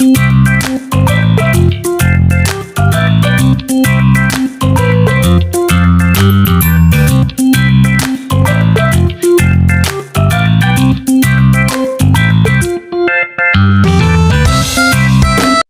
you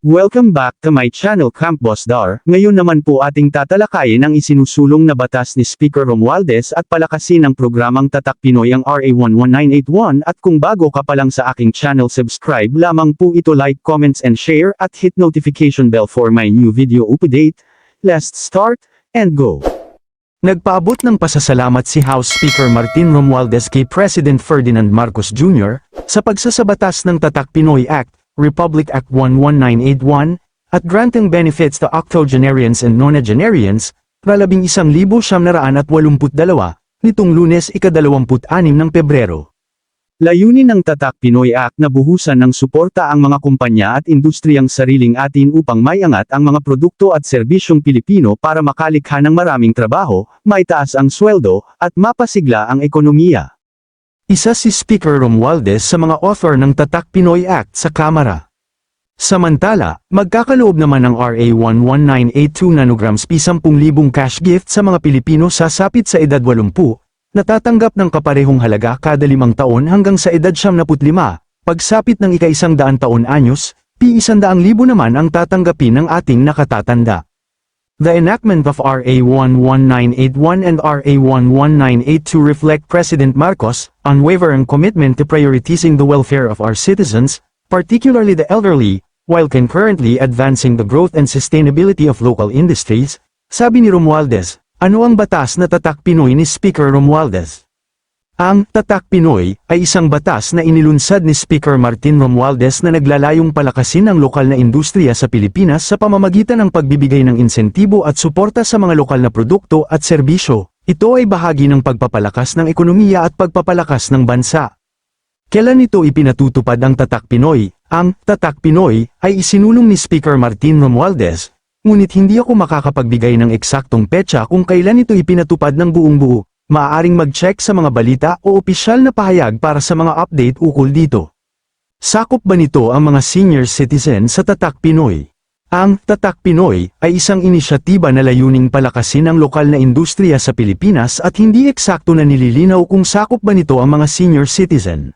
Welcome back to my channel Camp Boss Dar. Ngayon naman po ating tatalakayin ang isinusulong na batas ni Speaker Romualdez at palakasin ang programang Tatak Pinoy ang RA 11981 at kung bago ka pa lang sa aking channel subscribe lamang po ito like, comments and share at hit notification bell for my new video update. Let's start and go. Nagpaabot ng pasasalamat si House Speaker Martin Romualdez kay President Ferdinand Marcos Jr. sa pagsasabatas ng Tatak Pinoy Act, Republic Act 11981, at granting benefits to octogenarians and nonagenarians, walumput dalawa, nitong lunes ikadalawamput-anim ng Pebrero. Layunin ng Tatak Pinoy Act na buhusan ng suporta ang mga kumpanya at industriyang sariling atin upang maiangat ang mga produkto at serbisyong Pilipino para makalikha ng maraming trabaho, maitaas ang sweldo, at mapasigla ang ekonomiya. Isa si Speaker Romualdez sa mga author ng Tatak Pinoy Act sa Kamara. Samantala, magkakaloob naman ng RA 11982 nanograms P 10,000 cash gift sa mga Pilipino sasapit sa edad 80, natatanggap ng kaparehong halaga kada limang taon hanggang sa edad 75, pagsapit ng ika-isang daan taon anyos, P 100,000 naman ang tatanggapin ng ating nakatatanda. The enactment of RA 11981 and RA 11982 reflect President Marcos' unwavering commitment to prioritizing the welfare of our citizens, particularly the elderly, while concurrently advancing the growth and sustainability of local industries, sabi ni Romualdez, ano ang batas na tatak Pinoy ni Speaker Romualdez? Ang Tatak Pinoy ay isang batas na inilunsad ni Speaker Martin Romualdez na naglalayong palakasin ang lokal na industriya sa Pilipinas sa pamamagitan ng pagbibigay ng insentibo at suporta sa mga lokal na produkto at serbisyo. Ito ay bahagi ng pagpapalakas ng ekonomiya at pagpapalakas ng bansa. Kailan ito ipinatutupad ang Tatak Pinoy? Ang Tatak Pinoy ay isinulong ni Speaker Martin Romualdez, ngunit hindi ako makakapagbigay ng eksaktong petsa kung kailan ito ipinatupad ng buong buo. Maaaring mag-check sa mga balita o opisyal na pahayag para sa mga update ukol dito. Sakop ba nito ang mga senior citizen sa Tatak Pinoy? Ang Tatak Pinoy ay isang inisyatiba na layuning palakasin ang lokal na industriya sa Pilipinas at hindi eksakto na nililinaw kung sakop ba nito ang mga senior citizen.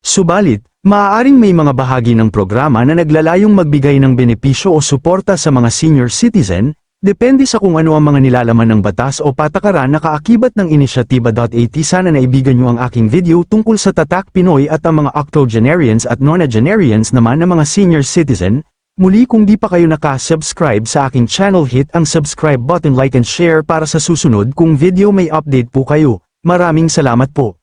Subalit, maaaring may mga bahagi ng programa na naglalayong magbigay ng benepisyo o suporta sa mga senior citizen, depende sa kung ano ang mga nilalaman ng batas o patakaran na kaakibat ng inisyatiba.at sana naibigan nyo ang aking video tungkol sa Tatak Pinoy at ang mga octogenarians at nonagenarians naman ng mga senior citizen, Muli kung di pa kayo naka-subscribe sa aking channel hit ang subscribe button like and share para sa susunod kung video may update po kayo. Maraming salamat po.